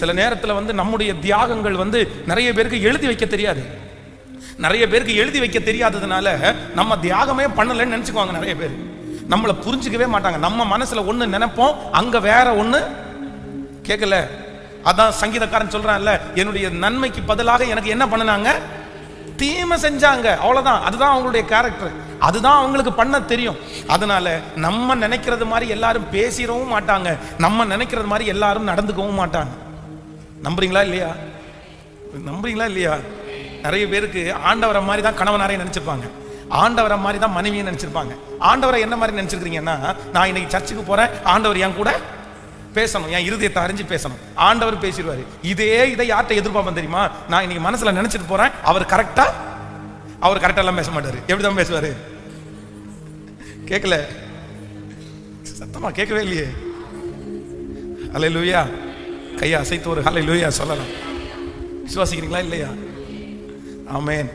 சில நேரத்தில் வந்து நம்முடைய தியாகங்கள் வந்து நிறைய பேருக்கு எழுதி வைக்க தெரியாது. நிறைய பேருக்கு எழுதி வைக்க தெரியாததுனால நம்ம தியாகமே பண்ணலைன்னு நினச்சிக்குவாங்க நிறைய பேர். நம்மளை புரிஞ்சுக்கவே மாட்டாங்க. நம்ம மனசில் ஒன்று நினைப்போம் அங்கே வேற ஒன்று கேட்கல அதான் சங்கீதக்காரன் சொல்கிறான்ல என்னுடைய நன்மைக்கு பதிலாக எனக்கு என்ன பண்ணினாங்க? தீமை செஞ்சாங்க. அவ்வளோதான் அதுதான் அவங்களுடைய கேரக்டர் அதுதான் அவங்களுக்கு பண்ண தெரியும். அதனால நம்ம நினைக்கிறது மாதிரி எல்லாரும் பேசிடவும் மாட்டாங்க. நம்ம நினைக்கிறது மாதிரி எல்லாரும் நடந்துக்கவும் மாட்டாங்க. நம்புறீங்களா இல்லையா? நம்புறீங்களா இல்லையா? நிறைய பேருக்கு ஆண்டவரை மாதிரி தான் கணவனாரே நினச்சிருப்பாங்க. ஆண்டவரை மாதிரி தான் மனைவியை நினச்சிருப்பாங்க. ஆண்டவரை என்ன மாதிரி நினச்சிருக்கிறீங்கன்னா நான் இன்னைக்கு சர்ச்சுக்கு போகிறேன் ஆண்டவர் என் கூட பேசணும் என் இருதயத்தை அறிஞ்சு பேசணும். ஆண்டவர் பேசிடுவார். இதே இதை யார்கிட்ட எதிர்பார்ப்பேன் தெரியுமா? நான் இன்னைக்கு மனசில் நினச்சிட்டு போகிறேன் அவர் கரெக்டாக அவர் கரெக்டா எல்லாம் பேச மாட்டார். எப்படி தான் பேசுவார்? கேட்கல சத்தமாக கேட்கவே இல்லையே. அல்ல லூயா கையை அசைத்து ஒரு ஹலை லூயா சொல்லலாம் விசுவாசிக்கிறீங்களா இல்லையா? ஆமேன்